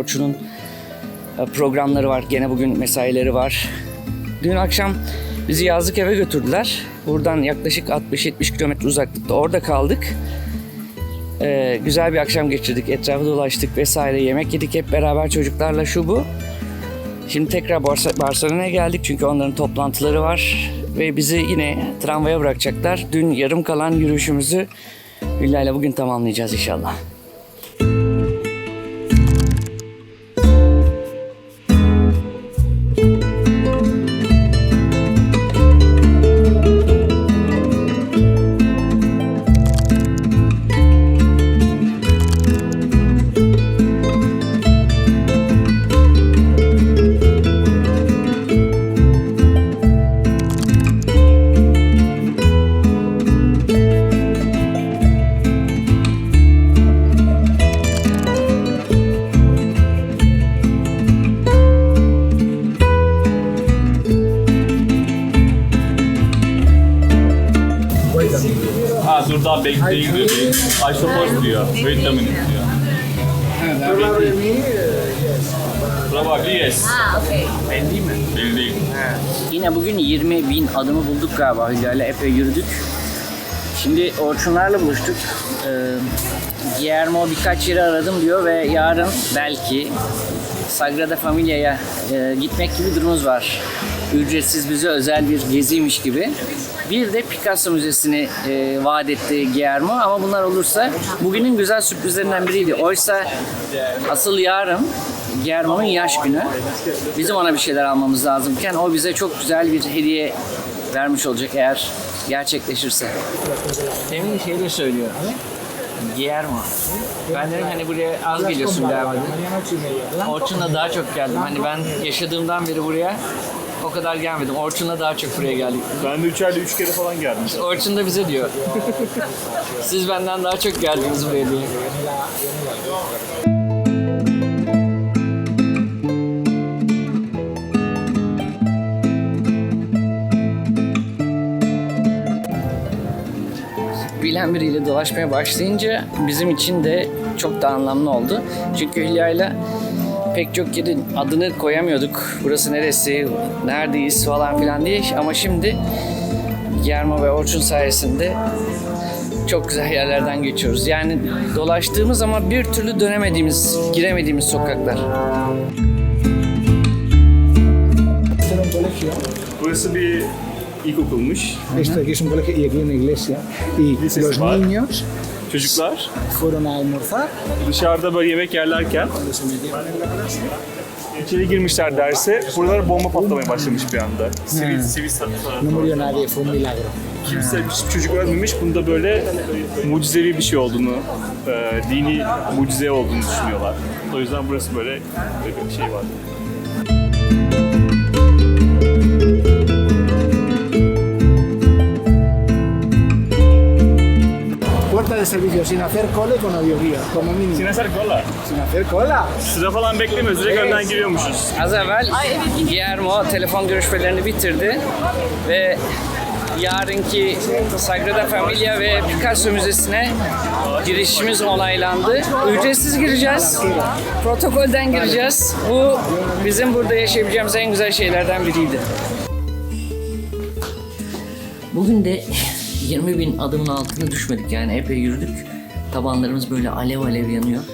Orçun'un e, programları var. Gene bugün mesaileri var. Dün akşam bizi yazlık eve götürdüler. Buradan yaklaşık 60-70 kilometre uzaklıkta orada kaldık. Ee, güzel bir akşam geçirdik. Etrafı dolaştık vesaire. Yemek yedik hep beraber çocuklarla şu bu. Şimdi tekrar Barcelona'ya geldik çünkü onların toplantıları var. Ve bizi yine tramvaya bırakacaklar. Dün yarım kalan yürüyüşümüzü Hülya ile bugün tamamlayacağız inşallah. Ha daha bekleyin diyor. bir Isopos diyor. Wait a minute diyor. Probably yes. Ah, okay. Bildiğim. Yine bugün 20 bin adımı bulduk galiba Hülya ile epey yürüdük. Şimdi Orçunlarla buluştuk. Ee, Guillermo birkaç yeri aradım diyor ve yarın belki Sagrada Familia'ya e, gitmek gibi durumumuz var. Ücretsiz bize özel bir geziymiş gibi. Bir de Picasso Müzesi'ni e, vaat etti Guillermo ama bunlar olursa bugünün güzel sürprizlerinden biriydi. Oysa asıl yarın Guillermo'nun yaş günü. Bizim ona bir şeyler almamız lazımken o bize çok güzel bir hediye vermiş olacak eğer gerçekleşirse. Demin şey de söylüyor. Guillermo. Ben dedim hani buraya az geliyorsun galiba. Orçun'la daha çok geldim. Hani ben yaşadığımdan beri buraya o kadar gelmedim. Orçun'la daha çok buraya geldik. Ben de üç ayda üç kere falan geldim. Orçun da bize diyor. Siz benden daha çok geldiniz buraya diye. bilen biriyle dolaşmaya başlayınca bizim için de çok da anlamlı oldu. Çünkü Hülya'yla pek çok yerin adını koyamıyorduk. Burası neresi, neredeyiz falan filan diye. Ama şimdi Yerma ve Orçun sayesinde çok güzel yerlerden geçiyoruz. Yani dolaştığımız ama bir türlü dönemediğimiz, giremediğimiz sokaklar. Burası bir ilkokulmuş. esto aquí es un colegio y aquí una iglesia. Y los niños Çocuklar fueron a almorzar dışarıda böyle yemek yerlerken cuando se metieron en la clase. içeri girmişler derse buralara bomba patlamaya başlamış bir anda. Sivil, sivil sa- No murió nadie, fue un milagro. Kimse, hiçbir çocuk ölmemiş. Bunda böyle mucizevi bir şey olduğunu, e, dini mucize olduğunu düşünüyorlar. O yüzden burası böyle, böyle bir şey var. De servicio, sin hacer cola y con audioguía, como mínimo. Sineser kola. Sin hacer cola. Sıra falan beklemiyoruz. Direkt önden giriyormuşuz. Az evvel Guillermo telefon görüşmelerini bitirdi ve yarınki Sagrada Familia ve Picasso Müzesi'ne girişimiz onaylandı. Ücretsiz gireceğiz. Protokolden gireceğiz. Bu bizim burada yaşayabileceğimiz en güzel şeylerden biriydi. Bugün de 20 bin adımın altına düşmedik yani epey yürüdük. Tabanlarımız böyle alev alev yanıyor.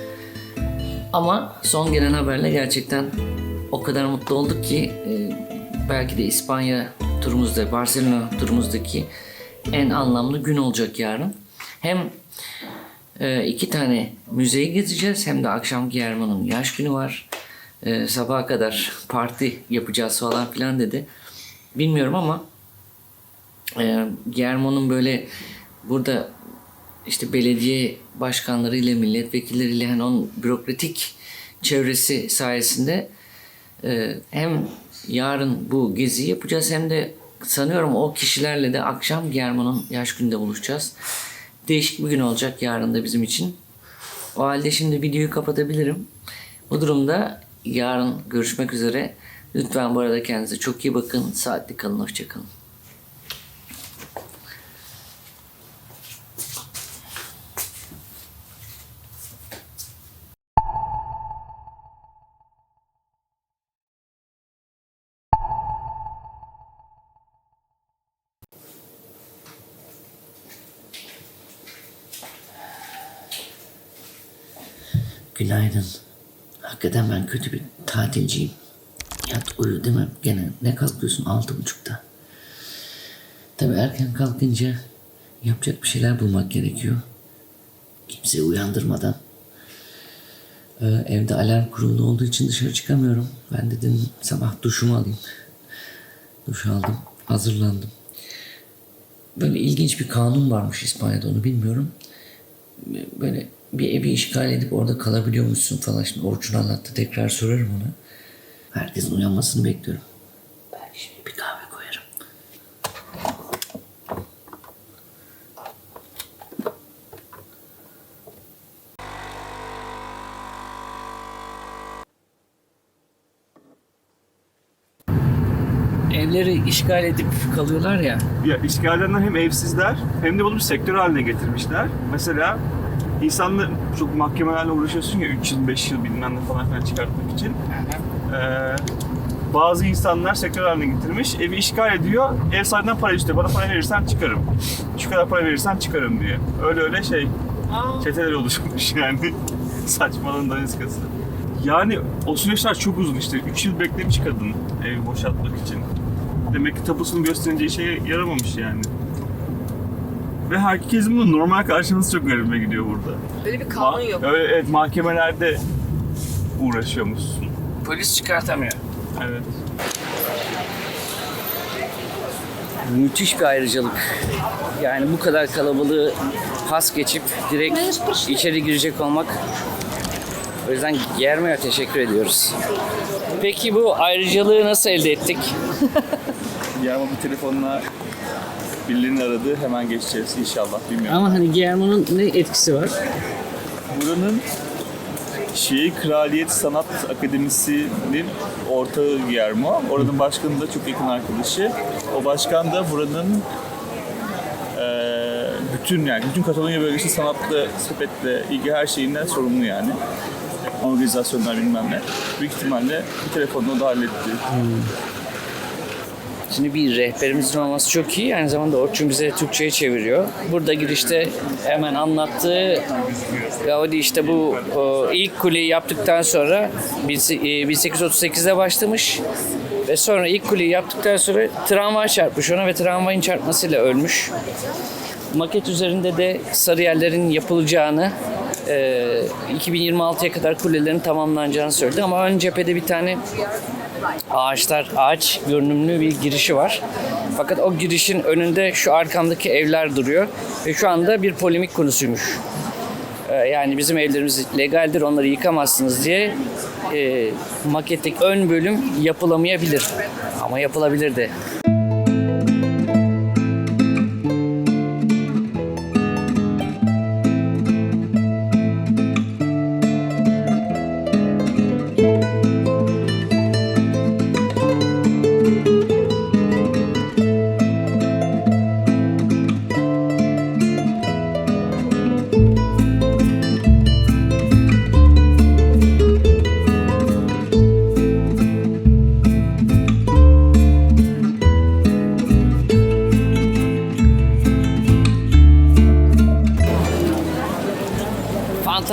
Ama son gelen haberle gerçekten o kadar mutlu olduk ki e, belki de İspanya turumuzda, Barcelona turumuzdaki en anlamlı gün olacak yarın. Hem e, iki tane müzeyi gezeceğiz hem de akşam Guillermo'nun yaş günü var. E, sabaha kadar parti yapacağız falan filan dedi. Bilmiyorum ama e, Guillermo'nun böyle burada işte belediye başkanlarıyla, milletvekilleriyle hani onun bürokratik çevresi sayesinde e, hem yarın bu geziyi yapacağız hem de sanıyorum o kişilerle de akşam German'ın yaş gününde buluşacağız. Değişik bir gün olacak yarın da bizim için. O halde şimdi videoyu kapatabilirim. Bu durumda yarın görüşmek üzere. Lütfen bu arada kendinize çok iyi bakın. Saatli kalın. Hoşçakalın. Günaydın. Hakikaten ben kötü bir tatilciyim. Yat uyu değil mi? Gene ne kalkıyorsun altı buçukta. Tabii erken kalkınca yapacak bir şeyler bulmak gerekiyor. Kimseyi uyandırmadan. Ee, evde alarm kurulu olduğu için dışarı çıkamıyorum. Ben dedim sabah duşumu alayım. Duş aldım, hazırlandım. Böyle ilginç bir kanun varmış İspanya'da onu bilmiyorum. Böyle bir evi işgal edip orada kalabiliyormuşsun falan. Şimdi Orçun anlattı tekrar sorarım ona. Herkesin uyanmasını bekliyorum. Ben şimdi bir kahve koyarım. Evleri işgal edip kalıyorlar ya. Ya işgallerden hem evsizler hem de bunu bir sektör haline getirmişler. Mesela insanlar çok mahkemelerle uğraşıyorsun ya 3 yıl 5 yıl bilmem ne falan filan çıkartmak için. Ee, bazı insanlar sektör haline getirmiş. Evi işgal ediyor. Ev sahibinden para istiyor. Bana para verirsen çıkarım. Şu kadar para verirsen çıkarım diye. Öyle öyle şey. Çeteler oluşmuş yani. Saçmalığın daniskası. Yani o süreçler çok uzun işte. 3 yıl beklemiş kadın evi boşaltmak için. Demek ki tapusunu gösterince işe yaramamış yani. Ve herkesin bunu normal karşılaması çok garibime gidiyor burada. Böyle bir kanun Ma- yok. Öyle, evet mahkemelerde uğraşıyormuşsun. Polis çıkartamıyor. Evet. Müthiş bir ayrıcalık. Yani bu kadar kalabalığı pas geçip direkt içeri girecek olmak. O yüzden Germe'ye teşekkür ediyoruz. Peki bu ayrıcalığı nasıl elde ettik? Yarma bir telefonla birilerini aradı. Hemen geçeceğiz inşallah. Bilmiyorum. Ama hani Guillermo'nun ne etkisi var? Buranın şey Kraliyet Sanat Akademisi'nin ortağı Guillermo. Oranın başkanı da çok yakın arkadaşı. O başkan da buranın bütün yani bütün Katalonya bölgesi sanatla, sepetle ilgili her şeyinden sorumlu yani. Organizasyonlar bilmem ne. Büyük ihtimalle bir telefonla o da halletti. Şimdi bir rehberimizin olması çok iyi. Aynı zamanda Orçun bize Türkçe'ye çeviriyor. Burada girişte hemen anlattığı Gaudi işte bu o, ilk kuleyi yaptıktan sonra bin- e, 1838'de başlamış ve sonra ilk kuleyi yaptıktan sonra tramvay çarpmış ona ve tramvayın çarpmasıyla ölmüş. Maket üzerinde de Sarıyerlerin yapılacağını e, 2026'ya kadar kulelerin tamamlanacağını söyledi ama ön cephede bir tane ağaçlar, ağaç görünümlü bir girişi var. Fakat o girişin önünde şu arkamdaki evler duruyor ve şu anda bir polemik konusuymuş. Ee, Yani bizim evlerimiz legaldir, onları yıkamazsınız diye e, maketteki ön bölüm yapılamayabilir. Ama yapılabilir de.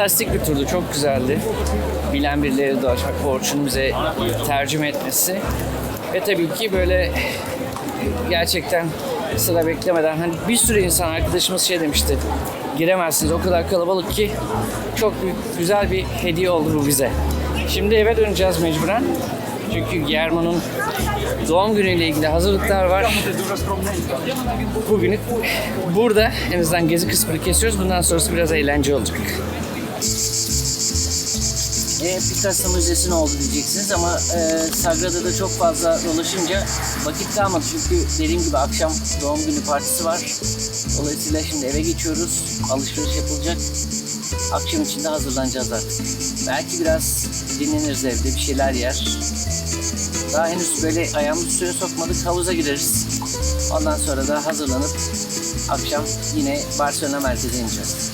Fantastik bir turdu, çok güzeldi. Bilen birileri de var, Orçun bize tercüme etmesi. Ve tabii ki böyle gerçekten sıra beklemeden hani bir sürü insan arkadaşımız şey demişti. Giremezsiniz o kadar kalabalık ki çok büyük, güzel bir hediye oldu bu bize. Şimdi eve döneceğiz mecburen. Çünkü German'ın doğum günüyle ilgili hazırlıklar var. Bugün burada en azından gezi kısmını kesiyoruz. Bundan sonrası biraz eğlence olacak. E, Picasso Müzesi ne oldu diyeceksiniz ama e, Sagrada'da çok fazla dolaşınca vakit kalmadı. Çünkü dediğim gibi akşam doğum günü partisi var. Dolayısıyla şimdi eve geçiyoruz. Alışveriş yapılacak. Akşam için de hazırlanacağız artık. Belki biraz dinleniriz evde, bir şeyler yer. Daha henüz böyle ayağımızı suya sokmadık. Havuza gireriz. Ondan sonra da hazırlanıp akşam yine Barcelona merkeze ineceğiz.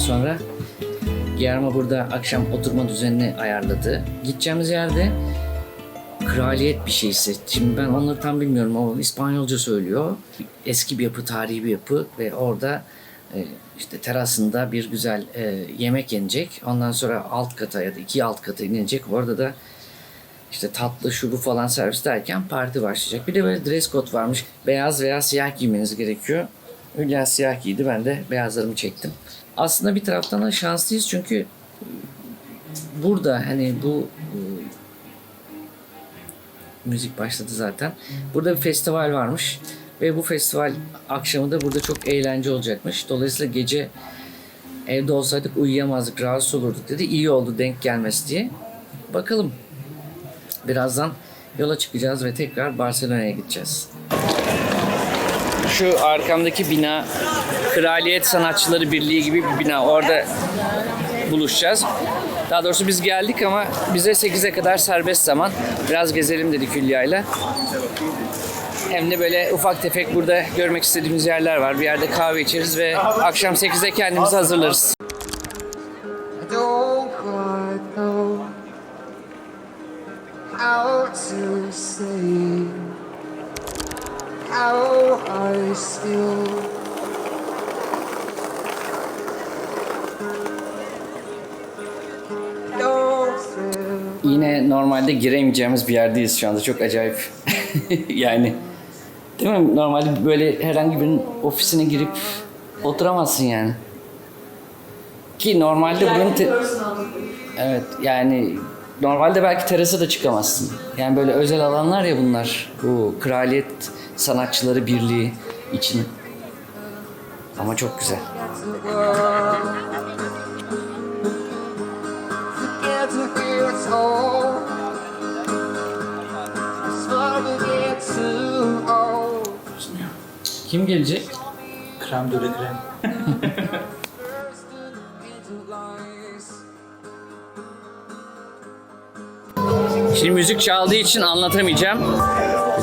Sonra. Guillermo burada akşam oturma düzenini ayarladı. Gideceğimiz yerde kraliyet bir şeysi. Şimdi ben onları tam bilmiyorum ama İspanyolca söylüyor. Eski bir yapı, tarihi bir yapı ve orada e, işte terasında bir güzel e, yemek yenecek. Ondan sonra alt kata ya da iki alt kata inilecek. Orada da işte tatlı şubu falan servis derken parti başlayacak. Bir de böyle dress code varmış. Beyaz veya siyah giymeniz gerekiyor. Hülya siyah giydi. Ben de beyazlarımı çektim. Aslında bir taraftan da şanslıyız çünkü burada hani bu e, müzik başladı zaten. Burada bir festival varmış ve bu festival akşamı da burada çok eğlence olacakmış. Dolayısıyla gece evde olsaydık uyuyamazdık, rahatsız olurduk dedi. İyi oldu denk gelmesi diye. Bakalım. Birazdan yola çıkacağız ve tekrar Barcelona'ya gideceğiz. Şu arkamdaki bina Kraliyet Sanatçıları Birliği gibi bir bina. Orada buluşacağız. Daha doğrusu biz geldik ama bize 8'e kadar serbest zaman. Biraz gezelim dedik Hülya'yla. Hem de böyle ufak tefek burada görmek istediğimiz yerler var. Bir yerde kahve içeriz ve akşam 8'de kendimizi hazırlarız. Yine normalde giremeyeceğimiz bir yerdeyiz şu anda. Çok acayip. yani değil mi? Normalde böyle herhangi birinin ofisine girip oturamazsın yani. Ki normalde buranın te- Evet yani normalde belki terasa da çıkamazsın. Yani böyle özel alanlar ya bunlar. Bu Kraliyet Sanatçıları Birliği için. Ama çok güzel. Kim gelecek? Krem de la krem. Şimdi müzik çaldığı için anlatamayacağım.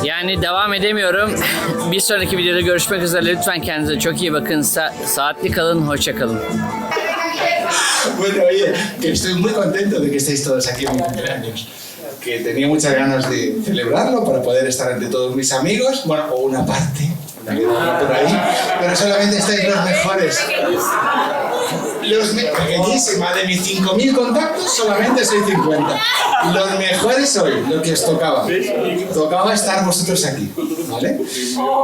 Yani devam edemiyorum. bir sonraki videoda görüşmek üzere. Lütfen kendinize çok iyi bakın. Sa- saatli kalın, hoşça kalın. Bueno, oye, que estoy muy contento de que estéis todos aquí en mi cumpleaños. Que tenía muchas ganas de celebrarlo para poder estar ante todos mis amigos, bueno, o una parte, por ahí, pero solamente estáis los mejores. Los pequeñísima, de mis 5.000 contactos solamente soy 50. Los mejores soy, lo que os tocaba. Tocaba estar vosotros aquí, ¿vale?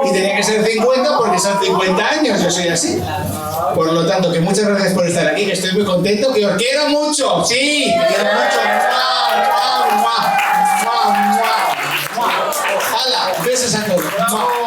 Y tenía que ser 50 porque son 50 años, yo soy así. Por lo tanto, que muchas gracias por estar aquí, que estoy muy contento, que os quiero mucho. Sí, me quiero mucho. ¡Mua, mua, mua, Ojalá, besos a todos.